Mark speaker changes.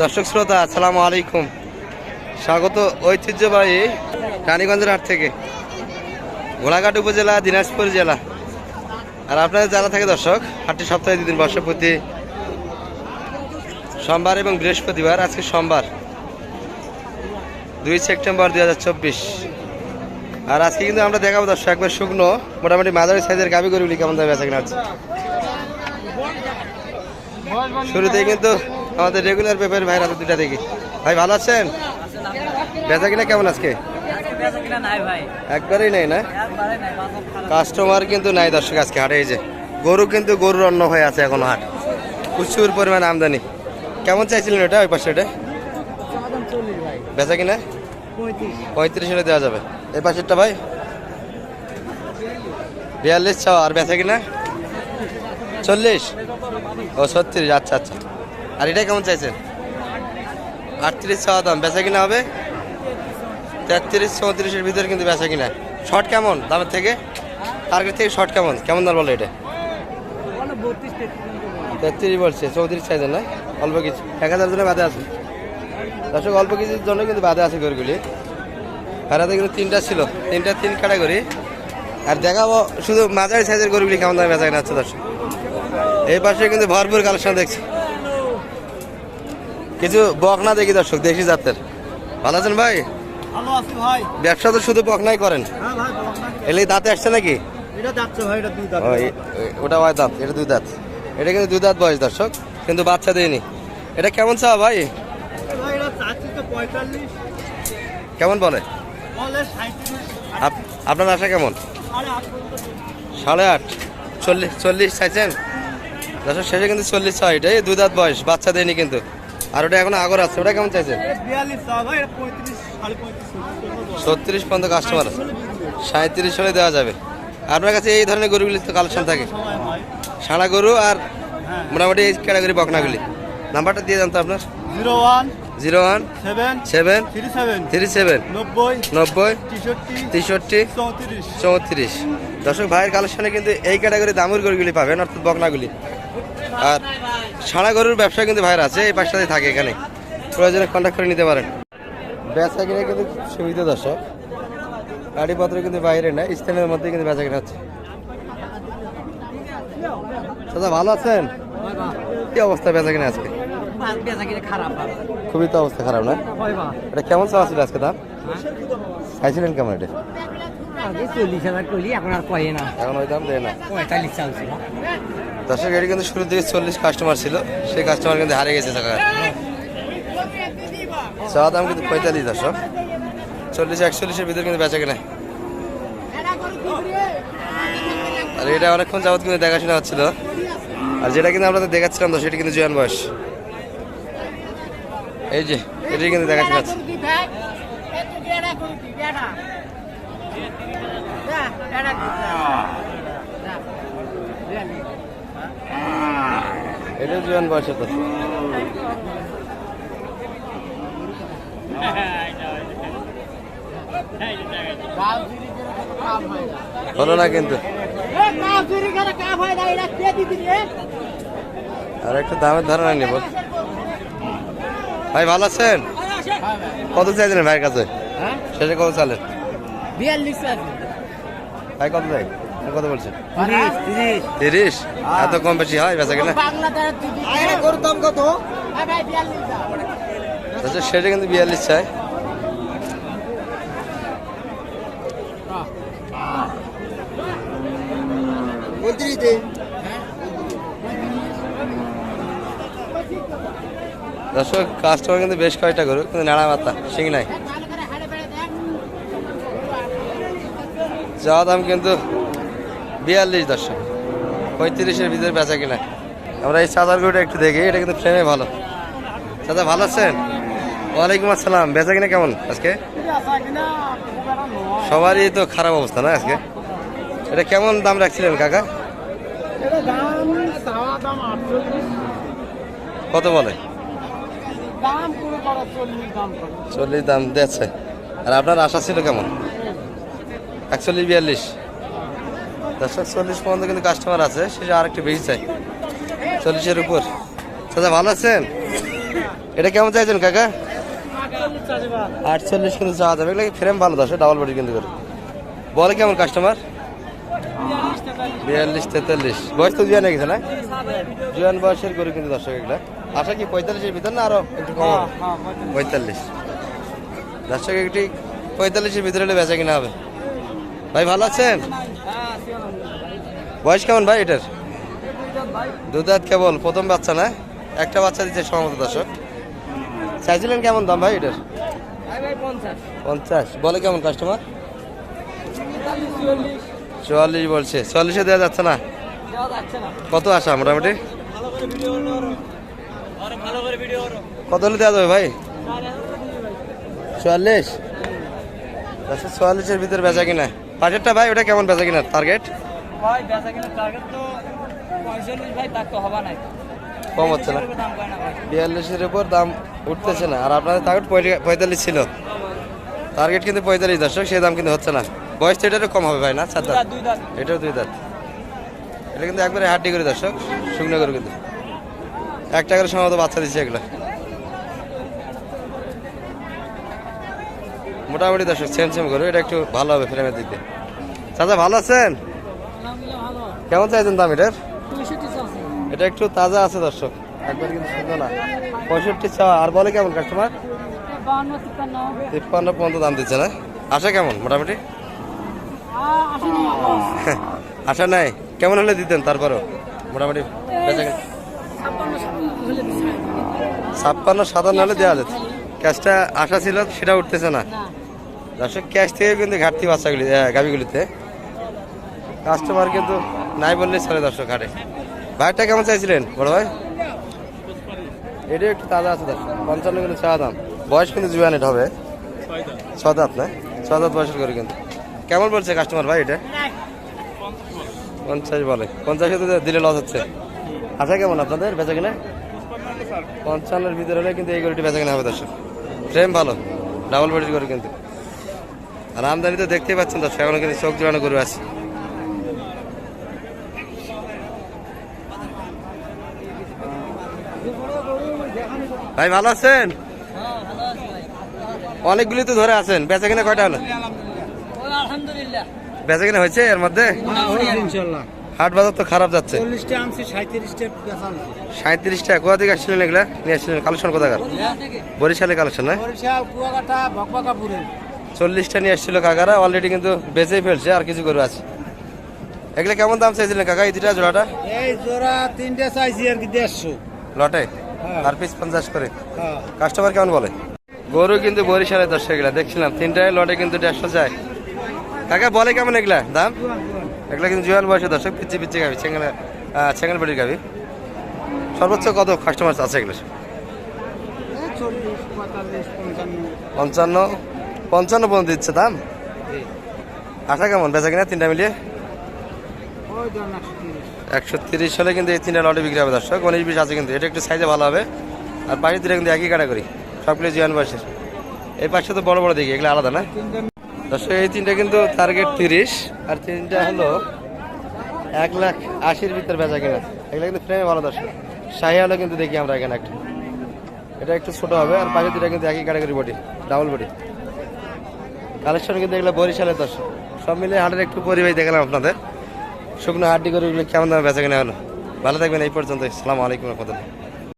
Speaker 1: দর্শক শ্রোতা, আসসালামু আলাইকুম। স্বাগত ঐতিহ্যবাহী রানীগঞ্জের হাট থেকে। ঘোড়াঘাট উপজেলা, দিনাজপুর জেলা। আর আপনাদের জানা থাকে দর্শক, হাটটি সপ্তাহে দুদিন বর্ষপতি সোমবার এবং বৃহস্পতিবার, আজকে সোমবার, দুই সেপ্টেম্বর দুই হাজার চব্বিশ। আর আজকে কিন্তু আমরা দেখাবো দর্শক, একবার শুকনো, মোটামুটি মাঝারি সাইজের গাবি গরুগুলি কেমন দামে বেচা কিনা শুরুতেই কিন্তু আমাদের রেগুলার পেপার ভাইরা দুটা দেখি। ভাই, ভালো আছেন? বেচা কিনা কেমন আজকে? একবারেই নেই না? কাস্টমার কিন্তু নাই দর্শক আজকে হাটে, এই যে গরু কিন্তু গরুর অন্ন হয়ে আছে এখন হাট। প্রচুর পরিমাণ আমদানি। কেমন চাইছিলেন ওটা ওই পাশে ওটা? বেচা কিনা? পঁয়ত্রিশ হলে দেওয়া যাবে। এই পাশেরটা ভাই? বিয়াল্লিশ চাও আর বেচা কিনা? চল্লিশ? ও ছত্রিশ আচ্ছা আচ্ছা। আর এটা কেমন চাইছেন? আটত্রিশ চাওয়া দাম, বেচা কিনা হবে? তেত্রিশ, চৌত্রিশের ভিতরে কিন্তু বেচা কিনা। শর্ট কেমন দামের থেকে? টার্গেট থেকে শর্ট কেমন? কেমন দাম বলো এটা? তেত্রিশ বলছে, চৌত্রিশ চাইছেন না? অল্প কিছু। এক হাজার জন্য বাদে আছে। দর্শক, অল্প কিছুর জন্য কিন্তু বাদে আছে গরুগুলি। ভাড়াতে কিন্তু তিনটা ছিল, তিনটা তিন ক্যাটাগরি আর দেখাবো, শুধু মাঝারি সাইজের গরুগুলি কেমন দামে বেচা কিনা হচ্ছে দর্শক। এই পাশে কিন্তু ভরপুর কালেকশন দেখছি। কিছু বকনা দেখি দর্শক দেখি জাতের। ভালো আছেন ভাই? ব্যবসা তো শুধু বকনাই করেন?
Speaker 2: হ্যাঁ না।
Speaker 1: এলে দাঁতে আসছে নাকি? ওটা হয় দাঁত এটা দুই দাঁত। এটা কিন্তু দুই দাঁত বয়স দর্শক কিন্তু বাচ্চা দেয়নি। এটা কেমন চাওয়া ভাই? কেমন বলে?
Speaker 2: বলে
Speaker 1: আপ- আপনার আশা কেমন?
Speaker 2: সাড়ে আট
Speaker 1: চল্লিশ চল্লিশ চাইছেন? দর্শক শেষে কিন্তু চল্লিশ ছয় এটা এই দুই দাঁত বয়স বাচ্চা দেয়নি কিন্তু। আর ওটা এখন আগর আছে ওটা কেমন চাইছেন?
Speaker 2: এটা বিয়াল্লিশ চা ভাই এটা পঁয়ত্রিশ সাড়ে পঁয়ত্রিশ ছত্রিশ
Speaker 1: পর্যন্ত কাস্টমার আছে। সাঁত্রিশ হলে দেওয়া যাবে। আপনার কাছে এই ধরনের গরুগুলি তো কালেকশন থাকে। সাড়া গরু আর মোটামুটি এই ক্যাটাগরি বকনাগুলি। নাম্বারটা দিয়ে জানতো আপনার।
Speaker 2: Zero one
Speaker 1: zero one
Speaker 2: seven
Speaker 1: seven
Speaker 2: three seven
Speaker 1: three seven
Speaker 2: নব্বই
Speaker 1: নব্বই
Speaker 2: তেষট্টি
Speaker 1: তেষট্টি
Speaker 2: চৌত্রিশ।
Speaker 1: চৌত্রিশ। দর্শক ভাইয়ের কালেকশনে কিন্তু এই ক্যাটাগরি দামের গরুগুলি পাবেন অর্থাৎ বকনাগুলি। আর সারা গরুর ব্যবসা কিন্তু ভাইয়ের আছে এই পাশটাতে থাকে এখানে। প্রয়োজনে কন্ট্যাক্ট করে নিতে পারেন। বেচা কিনে কিন্তু সুবিধা দর্শক। গাড়িপত্র কিন্তু বাইরে না স্থানের মধ্যে কিন্তু বেচা কিনা হচ্ছে। দাদা ভালো আছেন? কি অবস্থা বেচা কিনা আজকে? খুবই তো অবস্থা খারাপ না? এটা কেমন চাওয়া ছিল আজকে দাম? চাইছিলেন কেমন এটা?
Speaker 3: আগে চল্লিশ হাজার করলি এখন আর কয়ে না।
Speaker 1: এখন ওই দাম দেয় না।
Speaker 3: পঁয়তাল্লিশ চালছিল।
Speaker 1: দর্শক, এটি কিন্তু শুরুর দিকে চল্লিশ কাস্টমার ছিল। সেই কাস্টমার কিন্তু হারিয়ে গেছে টাকা চাওয়া দাম কিন্তু পঁয়তাল্লিশ দর্শক। চল্লিশ একচল্লিশের ভিতরে কিন্তু বেচা কেনা। আর এটা অনেকক্ষণ যাবত কিন্তু দেখাশোনা হচ্ছিল। আর যেটা কিন্তু আপনাদের দেখাচ্ছিলাম তো, সেটা কিন্তু জোয়ান বয়স। এই যে এটাই কিন্তু দেখাশোনা হচ্ছে। এটাও জোয়ান বয়সে তো। হলো না কিন্তু। আর একটু দামের ধারণা নেই বল ভাই ভালো আছেন? কত চাইছেন ভাইয়ের কাছে? শেষে কত চালেন? ভাই কত চাই? কত বলছেন? তিরিশ। এত কম বেশি হয় বেচা কিনা?
Speaker 2: কত?
Speaker 1: আচ্ছা সেটা কিন্তু বিয়াল্লিশ চাই। দর্শক কাস্টমার কিন্তু বেশ কয়েকটা করুক কিন্তু নাড়া মাথা শিং নাই। যাওয়া দাম কিন্তু বিয়াল্লিশ দর্শক। পঁয়ত্রিশের ভিতরে বেচা কিনা। আমরা এই চাদার গরুটা একটু দেখি, এটা কিন্তু ফ্রেমে ভালো। চাচা ভালো আছেন? ওয়ালাইকুম আসসালাম। বেচা কিনা কেমন আজকে? সবারই তো খারাপ অবস্থা না আজকে? এটা কেমন দাম রাখছিলেন কাকা? কত বলে?
Speaker 2: চল্লিশ দাম
Speaker 1: দিচ্ছে আর আপনার আশা ছিল কেমন? একচল্লিশ, বিয়াল্লিশ। দর্শক চল্লিশ পর্যন্ত কিন্তু কাস্টমার আছে। সেটা আর একটু বেশি চাই। চল্লিশের উপর। দাদা ভালো আছেন? এটা কেমন চাইছেন কাকা? আটচল্লিশ কিন্তু চাওয়া যাবে। এগুলো ফ্রেম ভালো দশ? ডাবল বডি কিন্তু করে। বলে কেমন কাস্টমার বিয়াল্লিশ তেতাল্লিশ। বয়স তো জুয়ান হয়ে গেছে না? জুয়ান বয়সের গরু কিন্তু দর্শক এগুলা। আশা কি পঁয়তাল্লিশের ভিতর না আরও একটু কম পঁয়তাল্লিশ। দর্শক একটি পঁয়তাল্লিশের ভিতরে বেচা কিনা হবে। ভাই, ভালো আছেন? বয়স কেমন ভাই এটার? দুধাত কেবল, প্রথম বাচ্চা না? একটা বাচ্চা দিচ্ছে সম্ভবত দর্শক। চাইছিলেন কেমন দাম ভাই এটার? পঞ্চাশ। বলে কেমন কাস্টমার চুয়াল্লিশ বলছে। চুয়াল্লিশে দেওয়া যাচ্ছে না? কত আসা মোটামুটি? কত হলে দেওয়া যাবে ভাই? চুয়াল্লিশ? আচ্ছা চুয়াল্লিশের ভিতরে বেচা কিনা? পাশেরটা ভাই ওটা কেমন বেচা কিনা টার্গেট
Speaker 3: ভাই বেচা কিনা টার্গেট তো পঁয়তাল্লিশ ভাই তার তো হবা নাই।
Speaker 1: কম হচ্ছে না। বিয়াল্লিশের উপর দাম উঠতেছে না। আর আপনাদের টার্গেট পঁয়তাল্লিশ ছিল। টার্গেট কিন্তু পঁয়তাল্লিশ দর্শক সেই দাম কিন্তু হচ্ছে না। বয়স তো এটারও কম হবে ভাই না চার দাঁত? এটাও দুই দাঁত। এটা কিন্তু একবারে হাড্ডি করে দর্শক শুকনো করে কিন্তু। একটা করে সম্ভবত বাচ্চা দিচ্ছে এগুলো। মোটামুটি দর্শক, সেম সেম করে এটা একটু ভালো হবে ফ্রেমের দিয়ে। চাচা, ভালো আছেন? কেমন চাইছেন দাম এটার? এটা একটু তাজা আছে দর্শক। একবার কিন্তু শুধু না। পঁয়ষট্টি চাওয়া। আর বলে কেমন কাস্টমার তিপ্পান্ন পর্যন্ত দাম দিচ্ছে না? আশা কেমন মোটামুটি? আশা নাই? কেমন হলে দিতেন তারপরও? মোটামুটি? ছাপ্পান্ন, সাতান্ন হলে দেওয়া যেত ক্যাশটা আশা ছিল, সেটা উঠতেছে না। দর্শক ক্যাশ থেকে কিন্তু ঘাটতি বাচ্চাগুলি গাভিগুলিতে। কাস্টমার কিন্তু নাই বললেই চলে দর্শক হাটে। ভাইটা কেমন চাইছিলেন, বড় ভাই? এটা একটু তাজা আছে দর্শক, পঞ্চান্ন কিন্তু চা দাম। বয়স কিন্তু জুয়ান এটা হবে। ছ দাঁত না? ছ দাঁত বয়সের করে কিন্তু। কেমন বলছে কাস্টমার ভাই এটা? পঞ্চাশ বলে। পঞ্চাশে দিলে লস হচ্ছে। আশা কেমন আপনাদের? বেচা কিনা? পঞ্চান্নের ভিতরে হলে কিন্তু এই গরুটি বেচা কিনা হবে দর্শক। ফ্রেম ভালো ডাবল বডির গরু কিন্তু। আর আমদানি তো দেখতেই পাচ্ছেন দর্শক এখনও কিন্তু চোখ জোড়ানো গরু আছে। ভাই ভালো আছেন? অনেকগুলি তো ধরে আছেন বেচা কিনা কয়টা হলো? বেচা কিনা হয়েছে এর মধ্যে? হাট বাজার তো খারাপ যাচ্ছে।
Speaker 2: সাঁত্রিশটা
Speaker 1: কোথা থেকে আসছিলেন এগুলা? নিয়ে আসছিলেন কালেকশন কোথাকার? বরিশালে কালেকশন
Speaker 2: বকবাকাপুরে।
Speaker 1: চল্লিশটা নিয়ে আসছিল কাকারা অলরেডি কিন্তু বেঁচেই ফেলছে আর কিছু করে আছে। এগুলো কেমন দাম চাইছিলেন কাকা এই দুটা জোড়াটা?
Speaker 2: এই জোড়া তিনটে চাইছি আর কি দেড়শো।
Speaker 1: লটে?
Speaker 2: হ্যাঁ।
Speaker 1: আর পিস পঞ্চাশ করে।
Speaker 2: হ্যাঁ।
Speaker 1: কাস্টমার কেমন বলে? গরু কিন্তু বরিশালে দশ এগুলা দেখছিলাম। তিনটায় লটে কিন্তু দেড়শো যায়। কাকা বলে কেমন এগুলা দাম? এগুলা কিন্তু জোয়ান বয়সে দর্শক পিচ্ছি পিচ্ছি গাবি চেঙ্গেল চেঙ্গেল বডির গাবি সর্বোচ্চ কত কাস্টমার আছে এগুলো
Speaker 2: পঞ্চান্ন।
Speaker 1: পঞ্চান্ন পর্যন্ত দিচ্ছে দাম? আশা কেমন? বেচা কিনা তিনটা মিলিয়ে?
Speaker 2: একশো তিরিশ।
Speaker 1: হলে কিন্তু এই তিনটা লটে বিক্রি হবে দর্শক। উনিশ বিশ আছে কিন্তু। এটা একটু সাইজে ভালো হবে। আর পাশে দুটো কিন্তু একই কাটাগরি সবগুলো জিয়ান বয়সের। এই পাশে তো বড় বড় দেখি এগুলো আলাদা না? দর্শক এই তিনটা কিন্তু টার্গেট তিরিশ। আর তিনটা হলো এক লাখ আশির ভিতর বেচা কিনা। এগুলো কিন্তু ফ্রেমে ভালো দর্শক। শাহি হলে কিন্তু দেখি আমরা এখানে একটা। এটা একটু ছোট হবে। আর পাশে দুটা কিন্তু একই category body double body collection কিন্তু এগুলো বরিশালের দর্শক। সব মিলে হাটের একটু পরিবেশ দেখলাম আপনাদের। শুকনো হাড্ডি করে এগুলো কেমন দামে বেচা কেনা হলো? ভালো থাকবেন, এই পর্যন্ত আসসালামু আলাইকুম রহমতুল্লাহ।